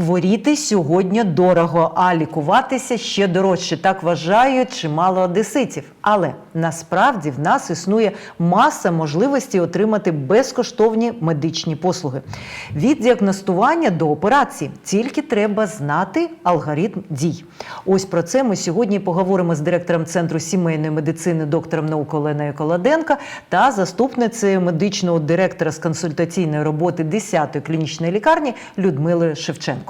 Хворіти сьогодні дорого, а лікуватися ще дорожче. Так вважають чимало одеситів. Але насправді в нас існує маса можливостей отримати безкоштовні медичні послуги. Від діагностування до операції тільки треба знати алгоритм дій. Ось про це ми сьогодні поговоримо з директором центру сімейної медицини, доктором наук Оленою Колоденко та заступницею медичного директора з консультаційної роботи 10-ї клінічної лікарні Людмилою Шевченко.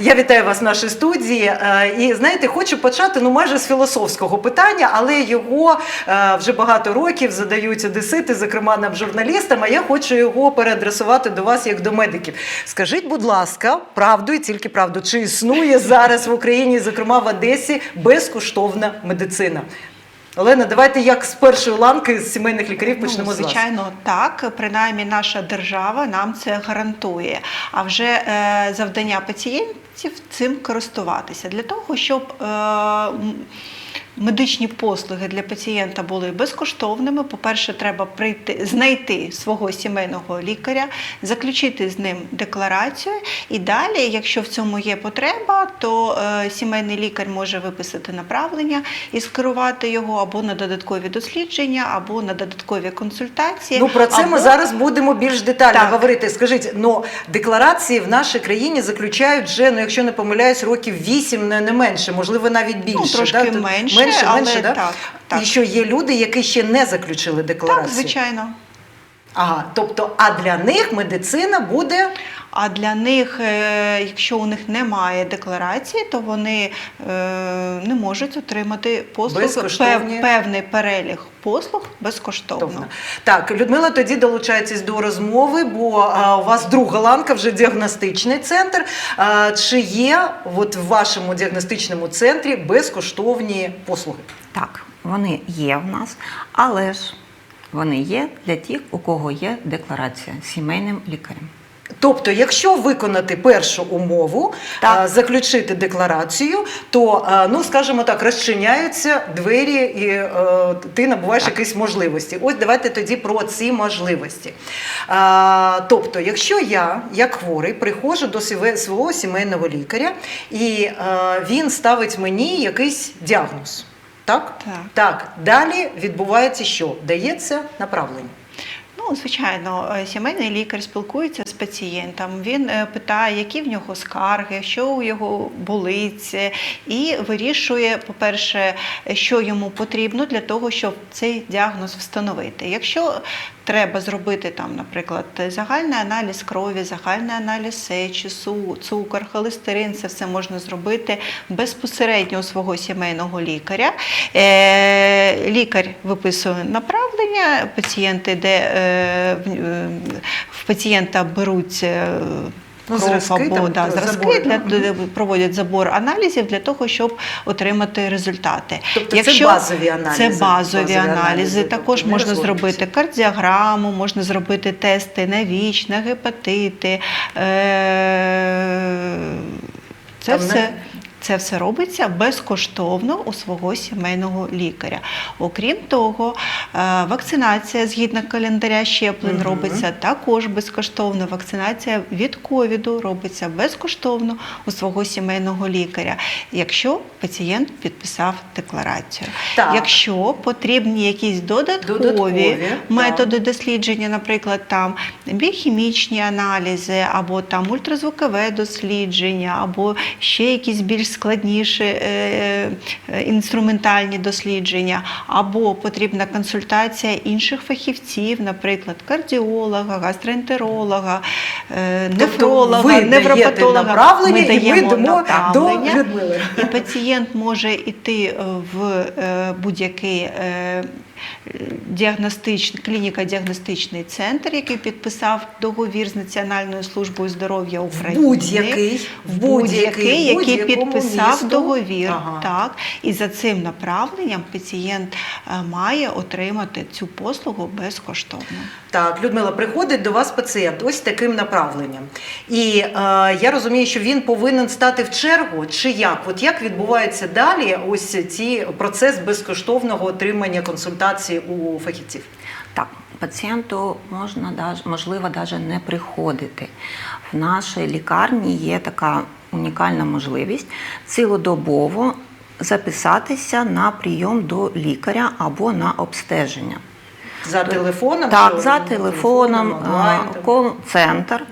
Я вітаю вас в нашій студії. Е, І знаєте, хочу почати ну майже з філософського питання, але його е, вже багато років задають одесити, зокрема нам журналістам. А я хочу його переадресувати до вас як до медиків. Скажіть, будь ласка, правду і тільки правду, чи існує зараз в Україні, зокрема в Одесі, безкоштовна медицина? Олена, давайте як з першої ланки з сімейних лікарів почнемо ну, з вас. звичайно, так. Принаймні, наша держава нам це гарантує. А вже е, завдання пацієнтів цим користуватися для того, щоб е, медичні послуги для пацієнта були безкоштовними. По-перше, треба прийти знайти свого сімейного лікаря, заключити з ним декларацію. І далі, якщо в цьому є потреба, то е, сімейний лікар може виписати направлення і скерувати його або на додаткові дослідження, або на додаткові консультації. Ну про це ми зараз будемо більш детально Так. говорити. Скажіть, ну декларації в нашій країні заключають вже, ну якщо не помиляюсь, років 8, не, менше, можливо, навіть більше. Ну, трошки Тут менше, менше, але менше да? так, так. І що є люди, які ще не заключили декларацію. Так, звичайно. Ага, тобто, а для них медицина буде А для них, е, якщо у них немає декларації, то вони е, не можуть отримати послуг певний перелік послуг безкоштовно. Тобто, Так, Людмила тоді долучається до розмови, бо а, у вас друга ланка, вже діагностичний центр. А, чи є от в вашому діагностичному центрі безкоштовні послуги? Так, вони є в нас, але ж вони є для тих, у кого є декларація з сімейним лікарем. Тобто, якщо виконати першу умову, а, заключити декларацію, то а, ну скажімо так, розчиняються двері, і е, ти набуваєш якісь можливості. Ось давайте тоді про ці можливості. А, тобто, якщо я, як хворий, приходжу до свого сімейного лікаря, і е, він ставить мені якийсь діагноз. Так? Так. так. Далі відбувається що? Дається направлення. Ну, звичайно, е, сімейний лікар спілкується з пацієнтом. Він е, питає, які в нього скарги, що у його болить, і вирішує, по-перше, що йому потрібно для того, щоб цей діагноз встановити. Якщо треба зробити там, наприклад, загальний аналіз крові, загальний аналіз сечі, цукор, холестерин, це все можна зробити безпосередньо у свого сімейного лікаря. Е, Лікар виписує направлення, пацієнт іде, е, е, в пацієнта беруть. Е, Ну, зразки там, да, зразки забори, для да? проводять забор аналізів для того, щоб отримати результати. Тобто це базові аналізи? Це базові, Базові аналізи. аналізи, Також тобто не можна зробити кардіограму, можна зробити тести на ВІЧ, на гепатити. Е, Це Там все. Це все робиться безкоштовно у свого сімейного лікаря. Окрім того, е, вакцинація згідно календаря щеплень робиться також безкоштовно. Вакцинація від ковіду робиться безкоштовно у свого сімейного лікаря, якщо пацієнт підписав декларацію. Так. Якщо потрібні якісь додаткові, Додаткові, методи дослідження, наприклад, там біохімічні аналізи, або там ультразвукове дослідження, або ще якісь більш складніші е, е, інструментальні дослідження, або потрібна консультація інших фахівців, наприклад, кардіолога, гастроентеролога, е, Тобто нефролога, ви даєте невропатолога. направлення, і ми даємо йдемо до. Людмили. І пацієнт може йти в е, будь-який е, діагностичний, центр, який підписав договір з Національною службою здоров'я України. Будь-який, будь-який, будь-якому підписав місту. договір. Ага. Так. І за цим направленням пацієнт е, має отримати цю послугу безкоштовно. Так, Людмила, приходить до вас пацієнт ось таким направленням. І е, я розумію, що він повинен стати в чергу, чи як? От як відбувається далі ось ці процес безкоштовного отримання консультації у фахівців? Так, пацієнту можна можливо навіть не приходити. В нашій лікарні є така унікальна можливість цілодобово записатися на прийом до лікаря або на обстеження. За телефоном? Так, що? за Ну, телефоном, кол-центр.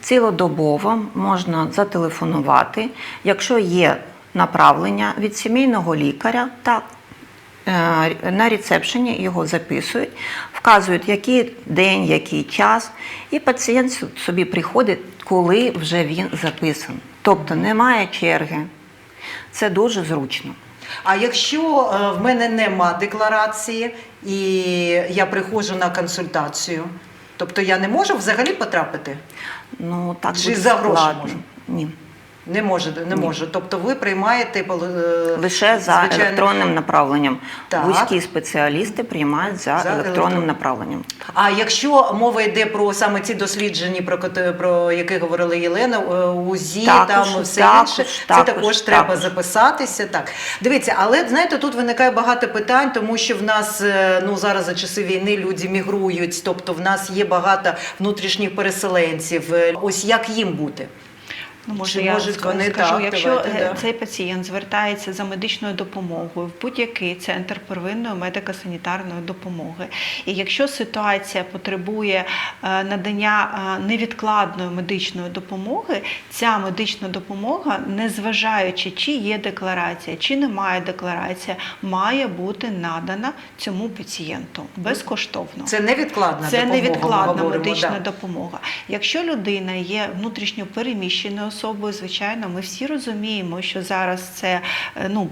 Цілодобово можна зателефонувати. Якщо є направлення від сімейного лікаря, так. Е, На рецепшені його записують, вказують, який день, який час, і пацієнт собі приходить, коли вже він записаний. Тобто немає черги. Це дуже зручно. А якщо е, в мене нема декларації і я приходжу на консультацію, тобто я не можу взагалі потрапити? Ну, так Чи буде за гроші можна? Ні. Не можу, не можу. Тобто ви приймаєте е, Лише за звичайно, електронним направленням. Так. Вузькі спеціалісти приймають за, За електронним електрон- направленням. А якщо мова йде про саме ці дослідження, про про які говорила Єлена, е, УЗІ, Також, там все також, інше, це також, також треба також. записатися. Так дивіться, але знаєте, тут виникає багато питань, тому що в нас е, ну зараз за часи війни люди мігрують, тобто в нас є багато внутрішніх переселенців. Ось як їм бути? Ну, може, Чи я можуть ска- вони скажу, так, якщо давайте, е, да. цей пацієнт звертається за медичною допомогою в будь-який центр первинної медико-санітарної допомоги, і якщо ситуація потребує е, надання е, невідкладної медичної допомоги, ця медична допомога, незважаючи, чи є декларація, чи немає декларація, має бути надана цьому пацієнту безкоштовно. Це невідкладна Це допомога. ми невідкладна говоримо, медична да. допомога. Якщо людина є внутрішньо переміщеною особою, звичайно, ми всі розуміємо, що зараз це е, ну.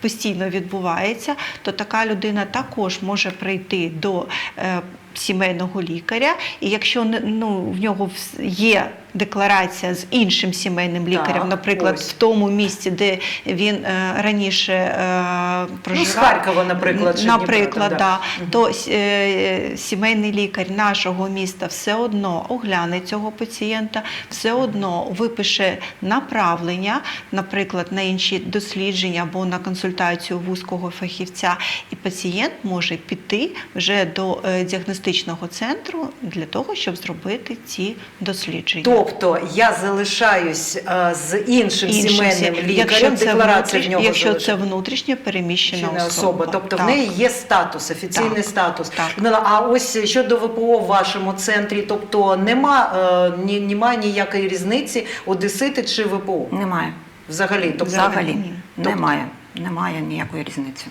Постійно відбувається, то така людина також може прийти до е, сімейного лікаря, і якщо ну, в нього є декларація з іншим сімейним лікарем, Так, наприклад, ось. в тому місці, де він е, раніше е, проживав, Ну, з Харкова, наприклад, наприклад, да, то е, сімейний лікар нашого міста все одно огляне цього пацієнта, все одно випише направлення, наприклад, на інші дослідження або на консультацію вузького фахівця, і пацієнт може піти вже до е, діагностичного центру для того, щоб зробити ці дослідження. Тобто я залишаюсь е, з іншим Іншим сімейним сім- лікарем, це декларація в нього якщо це залишається. внутрішньо переміщена особа. особа, тобто Так. в неї є статус, офіційний Так, статус. так. А ось щодо ВПО в вашому центрі, тобто нема, е, ні, немає ніякої різниці одесити чи ВПО Немає. взагалі. Тобто, Взагалі ні. немає. Немає ніякої різниці.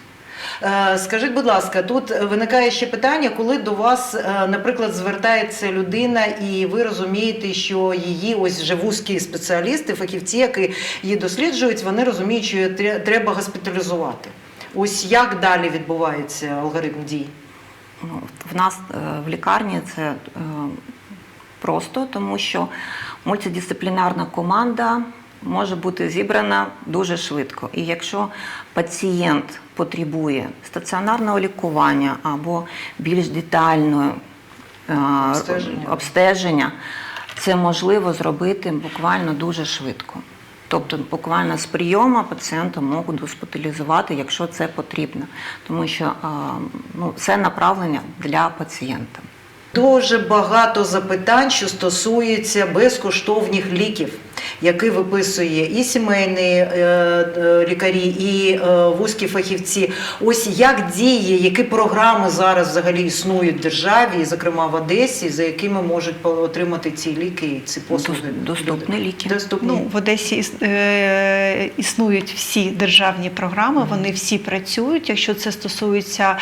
Е, Скажіть, будь ласка, тут виникає ще питання, коли до вас, е, наприклад, звертається людина, і ви розумієте, що її ось вже вузькі спеціалісти, фахівці, які її досліджують, вони розуміють, що її треба госпіталізувати. Ось як далі відбувається алгоритм дій? Ну, в нас е, в лікарні це просто, тому що мультидисциплінарна команда може бути зібрана дуже швидко. І якщо пацієнт потребує стаціонарного лікування або більш детального е, Обстеження. обстеження, це можливо зробити буквально дуже швидко. Тобто буквально з прийому пацієнта можуть госпіталізувати, якщо це потрібно, тому що ну, це направлення для пацієнта. Дуже багато запитань, що стосується безкоштовних ліків, які виписує і сімейні е, е, лікарі, і е, вузькі фахівці. Ось як діє, які програми зараз взагалі існують в державі, зокрема в Одесі, за якими можуть отримати ці ліки і ці послуги. Доступні ліки. Доступні. Ну, в Одесі існують всі державні програми, вони всі працюють. Якщо це стосується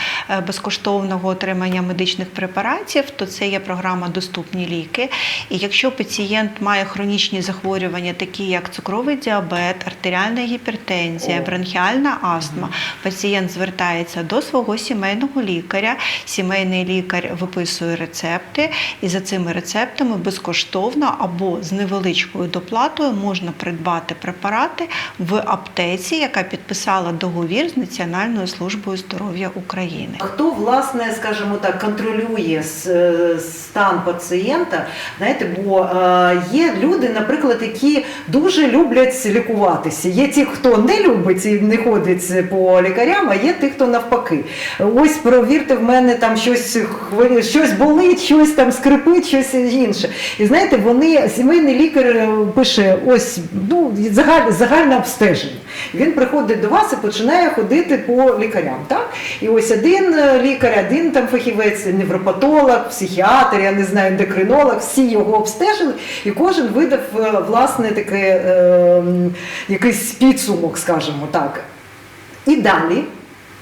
безкоштовного отримання медичних препаратів, то це є програма Доступні ліки. І якщо пацієнт має хронічні захворювання, такі як цукровий діабет, артеріальна гіпертензія, бронхіальна астма, пацієнт звертається до свого сімейного лікаря. Сімейний лікар виписує рецепти, і за цими рецептами безкоштовно або з невеличкою доплатою можна придбати препарати в аптеці, яка підписала договір з Національною службою здоров'я України. Хто власне, скажімо так, контролює е, стан пацієнта? Знаєте, бо е, є люди, наприклад, які які дуже люблять лікуватися. Є ті, хто не любить і не ходить по лікарям, а є ті, хто навпаки. Ось провірте, в мене там щось щось болить, щось там скрипить, щось інше. І знаєте, вони сімейний лікар е, пише: ось ну загаль, загальне обстеження. Він приходить до вас і починає ходити по лікарям. Так? І ось один е, лікар, один там фахівець, невропатолог, психіатр, я не знаю, ендокринолог, всі його обстежили, і кожен видав е, власне таке е, якийсь підсумок, скажімо так. І далі.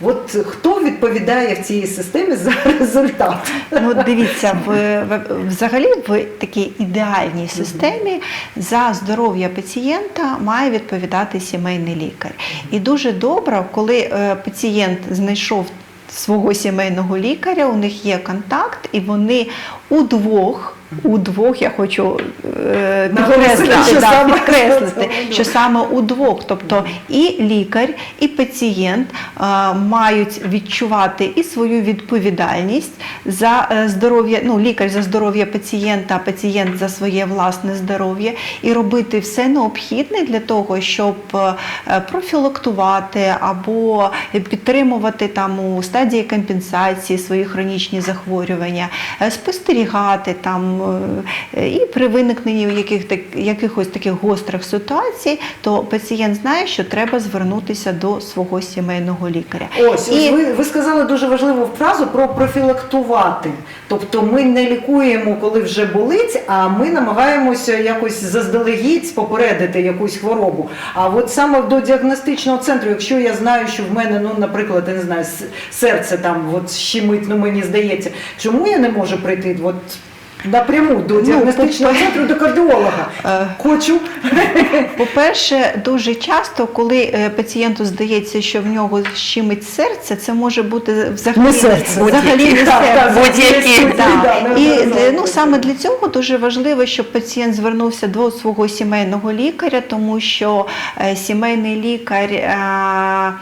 От хто відповідає в цій системі за результат? Ну, дивіться, в, в взагалі в такій ідеальній системі за здоров'я пацієнта має відповідати сімейний лікар. І дуже добре, коли е, пацієнт знайшов свого сімейного лікаря, у них є контакт, і вони удвох. Удвох я хочу е, підкреслити, що да, саме підкреслити, що саме удвох, тобто і лікар, і пацієнт е, мають відчувати і свою відповідальність за е, здоров'я, ну лікар за здоров'я пацієнта, а пацієнт за своє власне здоров'я, і робити все необхідне для того, щоб е, профілактувати або підтримувати там у стадії компенсації свої хронічні захворювання, е, спостерігати там е, і при виникненні яких, так, якихось таких гострих ситуацій, то пацієнт знає, що треба звернутися до свого сімейного лікаря. Ось, І- ви, ви сказали дуже важливу фразу про профілактувати. Тобто ми не лікуємо, коли вже болить, а ми намагаємося якось заздалегідь попередити якусь хворобу. А от саме до діагностичного центру, якщо я знаю, що в мене, ну, наприклад, я не знаю, серце там от щемить, ну мені здається, чому я не можу прийти? От Напряму до діагностичного по- центру, до кардіолога. Е, Хочу. По-перше, дуже часто, коли е, пацієнту здається, що в нього щемить серце, це може бути взагалі Не серце. взагалі не серце. будь-які, І ну саме для цього дуже важливо, щоб пацієнт звернувся до свого сімейного лікаря, тому що е, сімейний лікар. е,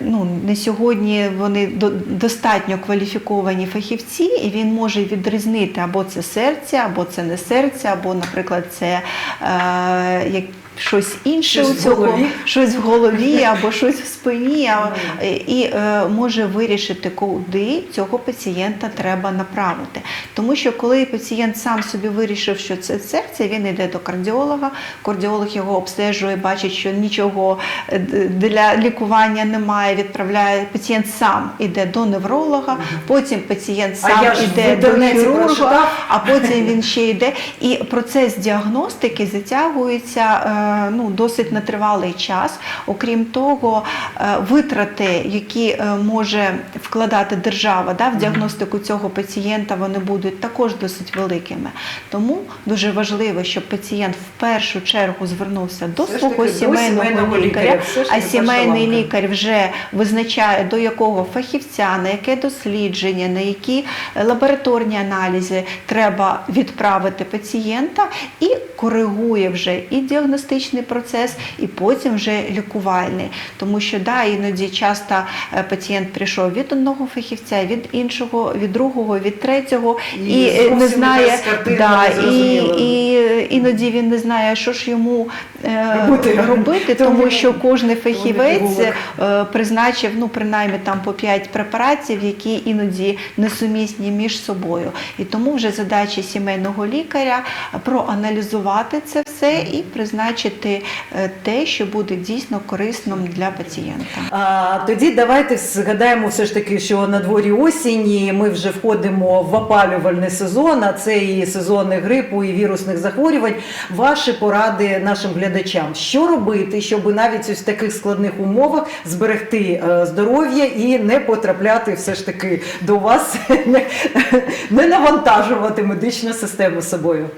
Ну, не сьогодні вони до- достатньо кваліфіковані фахівці, і він може відрізнити або це серце, або це не серце, або, наприклад, це е, щось інше Щось у в цього, голові. щось в голові або щось в спині, а, і е, може вирішити, куди цього пацієнта треба направити. Тому що коли пацієнт сам собі вирішив, що це серце, він йде до кардіолога, кардіолог його обстежує, бачить, що нічого е, для лікування немає, відправляє пацієнт сам іде до невролога, потім пацієнт сам в іде до хірурга, а потім він ще йде. І процес діагностики затягується е, ну, досить на тривалий час. Окрім того, е, витрати, які е, може вкладати держава да, в діагностику цього пацієнта, вони будуть також досить великими. Тому дуже важливо, щоб пацієнт в першу чергу звернувся до Все свого таки до сімейного, сімейного лікаря, лікаря. А сімейний лікар вже визначає до якого фахівця, на яке дослідження, на які е, лабораторні аналізи треба відправити пацієнта і коригує вже і діагностичний процес, і потім вже лікувальний. Тому що да, іноді часто е, пацієнт прийшов від одного фахівця, від іншого, від другого, від третього, І і, е, не знає да, і, і іноді він не знає, що ж йому Робити. робити, Тому тому що кожний фахівець е, призначив ну принаймні там по 5 препаратів, які іноді несумісні між собою. І тому вже задача сімейного лікаря проаналізувати це все і призначити е, те, що буде дійсно корисним для пацієнта. А, тоді давайте згадаємо все ж таки, що на дворі осінь, ми вже входимо в опалювальний сезон, а це і сезони грипу, і вірусних захворювань. Ваші поради нашим глядачам, що робити, щоб навіть ось в таких складних умовах зберегти е, здоров'я і не потрапляти все ж таки до вас, не навантажувати медичну систему собою.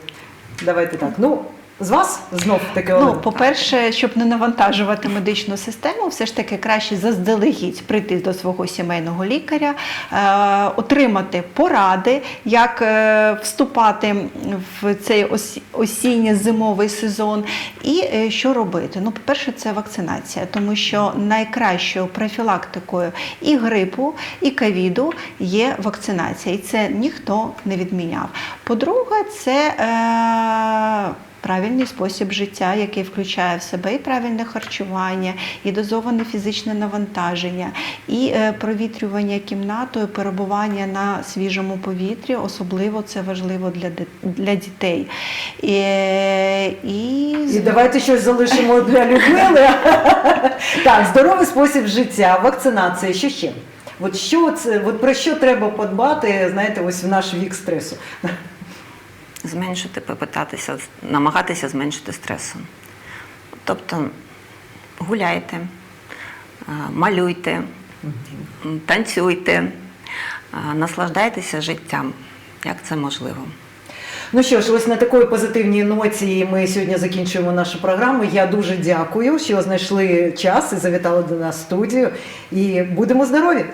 Давайте так. Ну, з вас знов таки Ну, по-перше, щоб не навантажувати медичну систему, все ж таки краще заздалегідь прийти до свого сімейного лікаря, е, отримати поради, як е, вступати в цей ос- осінньо-зимовий сезон, і е, що робити. Ну, по-перше, це вакцинація, тому що найкращою профілактикою і грипу, і ковіду є вакцинація, і це ніхто не відміняв. По-друге, це е, правильний спосіб життя, який включає в себе і правильне харчування, і дозоване фізичне навантаження, і е, провітрювання кімнатою, перебування на свіжому повітрі, особливо це важливо для, для дітей. І, і, І давайте щось залишимо для Людмили. так, здоровий спосіб життя, вакцинація, що ще? От що це, от про що треба подбати, знаєте, ось в наш вік стресу? Зменшити, попитатися, намагатися зменшити стресу. Тобто гуляйте, е, малюйте, танцюйте, е, наслаждайтеся життям, як це можливо. Ну що ж, ось на такої позитивній ноті ми сьогодні закінчуємо нашу програму. Я дуже дякую, що знайшли час і завітали до нас в студію. І будемо здорові!